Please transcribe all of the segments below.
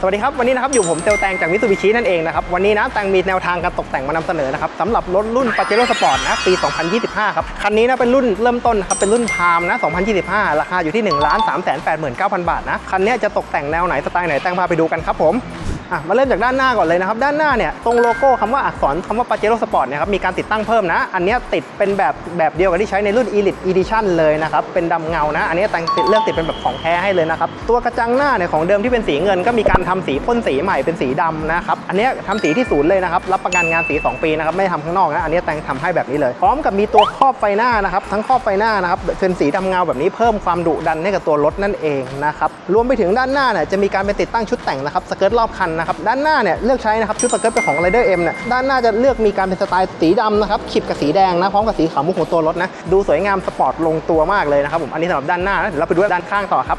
สวัสดีครับ วันนี้นะครับอยู่ผมเตลแตงจากมิ t ูบิชินั่นเองนะครับ วันนี้นะแตงมีแนวทางการตกแต่งมานำเสนอนะครับสำหรับรถรุ่นปาเจโร่สปอร์ตนะปี 2025 ครับ คันนี้นะเป็นรุ่นเริ่มต้นครับเป็นรุ่นพามนะ 2025 ราคาอยู่ที่ 1 3 8 9 0 0 0 บาทนะ คันนี้จะตกแต่งแนวไหนสไตล์ไหนแตงพาไปดูกันครับผม อะมาเริ่มจากด้านหน้าก่อนเลยนะครับ ด้านหน้าเนี่ยตรงโลโก้คำว่าอักษรคำว่า p a j e r o Sport เนี่ยครับมีการติดตั้งเพิ่มนะ อันนี้ติดเป็นแบบแบบเดียวกับที่ใช้ในรุ่น Elite Edition เลยนะครับ เป็นดำเงานะ อันนี้แตงติดเลือกติดเป็นแบบของแท้ให้เลยนะครับ ตัวกระจังหน้าเนี่ยของเดิมที่เป็นสีเงิน ก็มีการทำสีพ่นสีใหม่เป็นสีดำนะครับ อันนี้ทำสีที่ศูนย์เลยนะครับ รับประกันงานสี 2 ปีนะครับ ไม่ทำข้างนอกนะ อันนี้แต่งทำให้แบบนี้เลย พร้อมกับมีตัวครอบไฟหน้านะครับ ทั้งครอบไฟหน้านะครับ เป็นสีดำเงาแบบนี้เพิ่มความดุดันให้กับตัวรถนั่นเองนะครับ รวมไปถึงด้านหน้าเนี่ยจะมีการไปติดตั้งชุดแต่งนะครับสเกิร์ตรอบคันนะครับด้านหน้าเนี่ยเลือกใช้นะครับชุดสเกิร์ตเป็นของ Rider M เนี่ยด้านหน้าจะเลือกมีการเป็นสไตล์สีดำนะครับขีดกับสีแดงนะพร้อมกับสีขาวมุกของตัวรถนะดูสวยงามสปอร์ตลงตัวมากเลยนะครับผมอันนี้สำหรับด้านหน้านะเดี๋ยวเราไปดูด้านข้างต่อครับ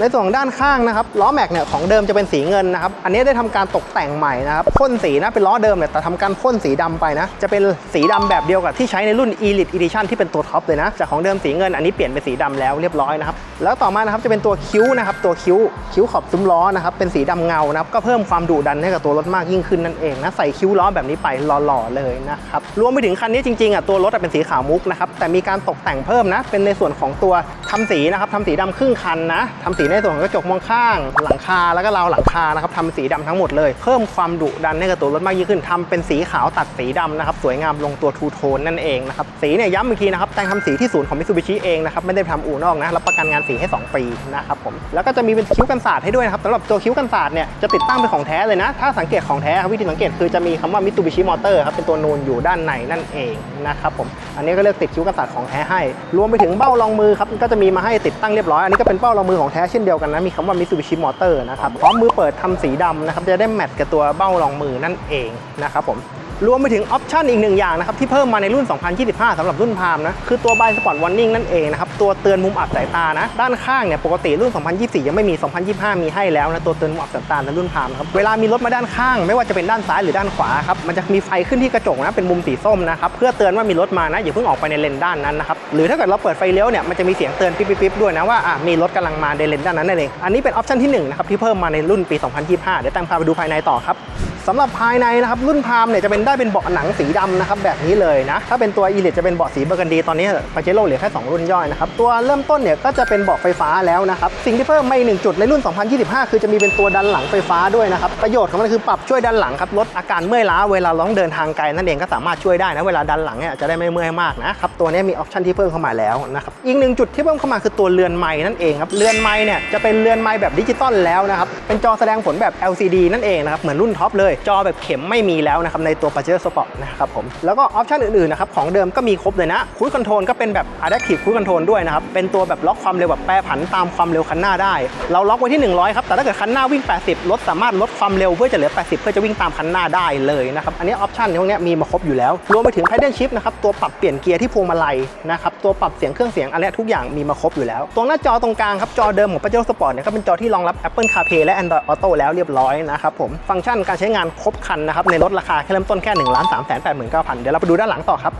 ในส่วนของด้านข้างนะครับล้อแม็กเนี่ยของเดิมจะเป็นสีเงินนะครับอันนี้ได้ทำการตกแต่งใหม่นะครับพ่นสีนะเป็นล้อเดิมเนี่ยแต่ทำการพ่นสีดำไปนะจะเป็นสีดำแบบเดียวกับที่ใช้ในรุ่น Elite Edition ที่เป็นตัวท็อปเลยนะจากของเดิมสีเงินอันนี้เปลี่ยนเป็นสีดำแล้วเรียบร้อยนะครับแล้วต่อมานะครับจะเป็นตัวคิ้วนะครับตัวคิ้วคิ้วขอบซุ้มล้อนะครับเป็นสีดำเงานะครับก็เพิ่มความดุดันให้กับตัวรถมากยิ่งขึ้นนั่นเองนะใส่คิ้วล้อแบบนี้ไปหล่อๆเลยนะครับรวมไปถึงคันนี้จริงๆอะตัวรถเป็นสีขาวมุกนะครับแต่มีการตกแต่งเพิ่มนะเป็นในส่วนของตัวทำสีนะครับทำสีดำครึ่งคันนะทำสีีในส่วนของกระจกมองข้าง หลังคาแล้วก็ราวหลังคานะครับทำสีดำทั้งหมดเลย เพิ่มความดุดันให้กับตัวรถมากยิ่งขึ้นทำเป็นสีขาวตัดสีดำนะครับสวยงามลงตัวทูโทนนั่นเองนะครับสีเนี่ยย้ำอีกทีนะครับแต่งทำสีที่ศูนย์ของมิ t ูบิชิเองนะครับไม่ได้ทำอู่นอกนะรับประกันงานสีให้ 2 ปีนะครับผมแล้วก็จะมีเป็นคิ้วกันศาสตร์ให้ด้วยนะครับสำหรับตัวคิ้วกันศาสตร์เนี่ยจะติดตั้งเป็นของแท้เลยนะ ถ้าสังเกตของแท้ครับวิธีสังเกตคือจะมีคำว่ามิ t ูบิชิมอเตอร์ครับเป็นตัวนูนอยู่ด้านในนั่นเองนะครับผมอันนี้ก็เลือกติดคิ้วกันศาสตร์ของแท้ให้ รวมไปถึงเบ้ารองมือครับก็จะมีมาให้ติดตั้งเรียบร้อยอันนี้ก็เป็นเบ้ารองมือของแท้เช่นเดียวกันนะ มีคำว่า Mitsubishi Motor นะครับพร้อมมือเปิดทำสีดำนะครับจะได้แมทกับตัวเบ้ารองมือนั่นเองนะครับผม รวมไปถึงออปชันอีกหนึ่งอย่างนะครับที่เพิ่มมาในรุ่น 2025สำหรับรุ่นพามนะคือตัว Blind Spot Warning นั่นเองนะครับตัวเตือนมุมอับสายตานะด้านข้างเนี่ยปกติรุ่น 2024 ยังไม่มี 2025 มีให้แล้วนะตัวเตือนมุมอับสายตาในรุ่นพามครับเวลามีรถมาด้านข้าง ไม่ว่าจะเป็นด้านซ้ายหรือด้านขวาครับมันจะมีไฟขึ้นที่กระจกนะเป็นมุมสีส้มนะครับเพื่อเตือนว่ามีรถมานะอย่าเพิ่งออกไปในเลนด้านนั้นนะครับหรือถ้าเกิดเราเปิดไฟเลี้ยวเนี่ยมันจะมีเสียงเตือนปิ๊บๆด้วยนะว่าอะมีรถกำลังมาในเลนด้านนั้นนั่นเองอันนี้เป็นออปชันที่หนึ่งนะครับที่เพิ่มมาในรุ่นปี 2025 เดี๋ยวตั้งพาไปดูภายในต่อครับ สำหรับภายในนะครับรุ่นพามเนี่ยจะเป็นได้เป็นเบาะหนังสีดำนะครับแบบนี้เลยนะถ้าเป็นตัวอีลิตจะเป็นเบาะสีเบอร์กันดีตอนนี้ปาเจโร่เหลือแค่2รุ่นย่อยนะครับตัวเริ่มต้นเนี่ยก็จะเป็นเบาะไฟฟ้าแล้วนะครับสิ่งที่เพิ่มมาอีกหนึ่งจุดในรุ่น 2025 คือจะมีเป็นตัวดันหลังไฟฟ้าด้วยนะครับประโยชน์ของมันคือปรับช่วยดันหลังครับลดอาการเมื่อยล้าเวลาเราต้องเดินทางไกลนั่นเองก็สามารถช่วยได้นะเวลาดันหลังเนี่ยจะได้ไม่เมื่อยมากนะครับตัวนี้มีออปชันที่เพิ่มเข้ามาแล้วนะครับอีกหนึ่งจุดที่เพิ่มเข้ามาคือตัวเรือนไม้นั่นเองครับเรือนไม้เนี่ยจะเป็นเรือนไม้แบบดิจิตอลแล้วนะครับเป็นจอแสดงผลแบบ LCD นั่นเองนะครับเหมือนรุ่นท็อปเลยจอแบบเข็มไม่มีแล้วนะครับในตัว p a j e r o Sport นะครับผมแล้วก็ออปชันอื่นๆนะครับของเดิมก็มีครบเลยนะคุ i คอนโทรลก็เป็นแบบ Adaptive Cruise Control ด้วยนะครับเป็นตัวแบบล็อกความเร็วแบบแปรผันตามความเร็วคันหน้าได้ เราล็อกไว้ที่ 100 ครับแต่ถ้าเกิดคันหน้าวิ่ง 80 รถสามารถลดความเร็วเพื่อจะเหลือ 80 เพื่อจะวิ่งตามคันหน้าได้เลยนะครับอันนี้ออปชันพวกนี้มีมาครบอยู่แล้ว รวมไปถึง Pedal Shift นะครับตัวปรับเปลี่ยนเกียร์ที่พวงมาลัยนะครับตัวปรับเสียงเครื่องเสียงอะไรทุกอย่างมีมาครบอยู่แล้ว ตรงหน้าจอตรงกลางครับจอเดิมของ p a j e r o Sport เนี่ยก็เป็นจอที่รองรับ Apple CarPlay และ Android Auto แล้วเรียบร้อยนะครับผมฟังก์ชันการใช้งานครบคันนะครับในรถราคาแค่เริ่มต้นแค่1 3 8 9 0 0 0เดี๋ยวเราไปดูด้านหลังต่อครับ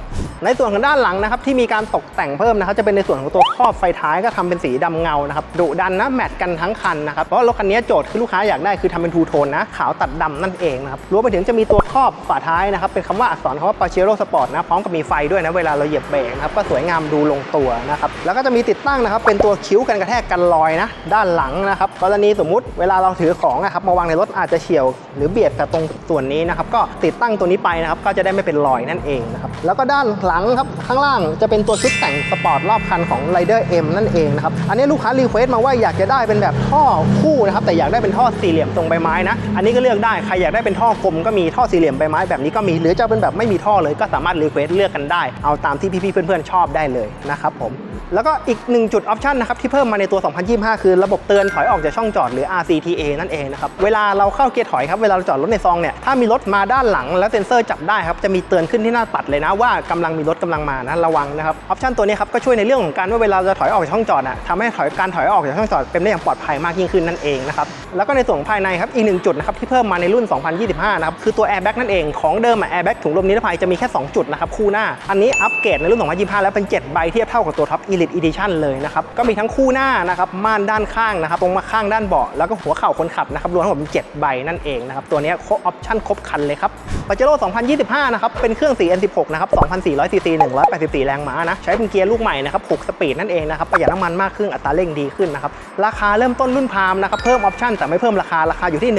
ในส่วนของด้านหลังนะครับที่มีการตกแต่งเพิ่มนะครับจะเป็นในส่วนของตัวครอบไฟท้ายก็ทำเป็นสีดำเงานะครับดุดันนะแมทกันทั้งคันนะครับเพราะรถคันนี้โจทย์คือลูกค้าอยากได้คือทำเป็นทูโทนนะขาวตัดดำนั่นเองนะครับรวมไปถึงจะมีตัวครอบฝาท้ายนะครับเป็นคำว่าอักษรคำว่า p a c e r o Sport นะพร้อมกับมีไฟด้วยนะเวลาเราเหยียบเบรกนะครับก็สวยงามดูลงตัวนะครับแล้วก็จะมีติดตั้งนะครับเป็นตัวคิ้วกันกระแทกกันรอยนะด้านหลังนะครับกรณีสมมุติเวลาเราถือของนะครับมาวางในรถอาจจะเฉียวหรือเบียดกับตรงส่วนนี้นะครับก็ติดตั้งตัวนี้ไปนะครับก็จะได้ไม่เป็นรอยนั่นเองนะครับแล้วก็ด้านหลังครับข้างล่างจะเป็นตัวชุดแต่งสปอร์ตรอบคันของ Rider M นั่นเองนะครับอันนี้ลูกค้ารีเควสต์มาว่าอยากจะได้เป็นแบบท่อคู่นะครับแต่อยากได้เป็นท่อสี่เหลี่ยมตรงใบไม้นะอันนี้ก็เลือกได้ใครอยากได้เป็นท่อกลมก็มีท่อสี่เหลี่ยมใบไม้แบบนี้ก็มีหรือจะเป็นแบบไม่มีท่อเลยก็สามารถรีเควสต์เลือกกันได้ เอาตามที่พี่ๆเพื่อนๆชอบได้เลยนะครับผม แล้วก็อีกหนึ่งจุดออปชันนะครับที่เพิ่มมาในตัว 2025 คือระบบเตือนถอยออกจากช่องจอดหรือ RCTA นั่นเองนะครับเวลาเราเข้าเกียร์ถอยครับเวลาเราจอดรถในซองเนี่ยถ้ามีรถมาด้านหลังแล้วเซ็นเซอร์จับได้ครับจะมีเตือนขึ้นที่หน้าปัดเลยนะว่ากำลังมีรถกำลังมานะระวังนะครับออปชันตัวนี้ครับก็ช่วยในเรื่องของการว่าเวลาจะถอยออกจากช่องจอดอะทำให้ถอยการถอยออกจากช่องจอดเป็นได้อย่างปลอดภัยมากยิ่งขึ้นนั่นเองนะครับแล้วก็ในส่วนภายในครับอีกหนึ่งจุดนะครับที่เพิ่มมาในรุ่น 2025 นะครับคือตัวแอร์แบ็กนั่นเองของเดิมอะแอร์แบ็กถุงลมนิรภัยจะมีแค่ 2 จุดนะครับคู่หน้าอันนี้อัปเกรดในรุ่น 2025 แล้วเป็น 7 ใบเทียบเท่ากับตัวท็อป Elite Edition เลยนะครับก็มีทั้งคู่หน้านะครับม่านด้านข้างนะครับตรงมาข้างด้านเบาะแล้วก็หัวเข่าคนขับนะครับรวมทั้งหมดเป็น7ใบนั่นเองนะครับตัวนี้ครบออปชั่นครบคันเลยครับปาเจโร่2025นะครับเป็นเครื่อง 4N16 นะครับ2,400ซีซี184 แรงม้านะใช้เป็นเกียร์ลูกใหม่นะครับ6สปีดนั่นเองนะครับประหยัดน้ำมันมากขึ้นอัตราเร่งดีขึ้นนะครับราคาเริ่มต้นรุ่นพามนะครับเพิ่มออปชั่นแต่ไม่เพิ่มราคาราคาอยู่ที่1 3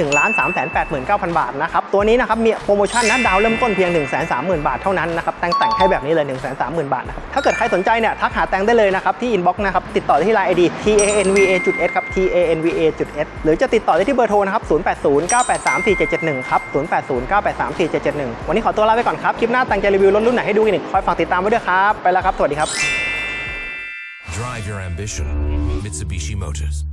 8 9 0 0 บาทนะครับตัวนี้นะครับมีโปรโมชั่นนะดาวเริ่มต้นเพียง 1 3 0 0 0 0 บาทเท่านั้นนะครับแต่งแต่งให้แบบนี้เลย 1 3 0 0 0 0 บาทนะครับถ้าเกิดใครสนใจเนี่ยทักหาแตงได้เลยยนะครับ ที่อินบ็อกซ์นะครับ ติดต่อที่ไลน์ ID tanva.s ครับ tanva.s หรือจะติดต่อได้ที่เบอร์โทรนะครับ 0809834771 ครับ 0809834771 วันนี้ขอตัวลาไปก่อนครับ คลิปหน้าแตงจะรีวิวรถรุ่นไหนให้ดูกันอีกคอยฝากติดตามไว้ด้วยครับ ไปแล้วครับ สวัสดีครับ Drive your ambition. Mitsubishi Motors.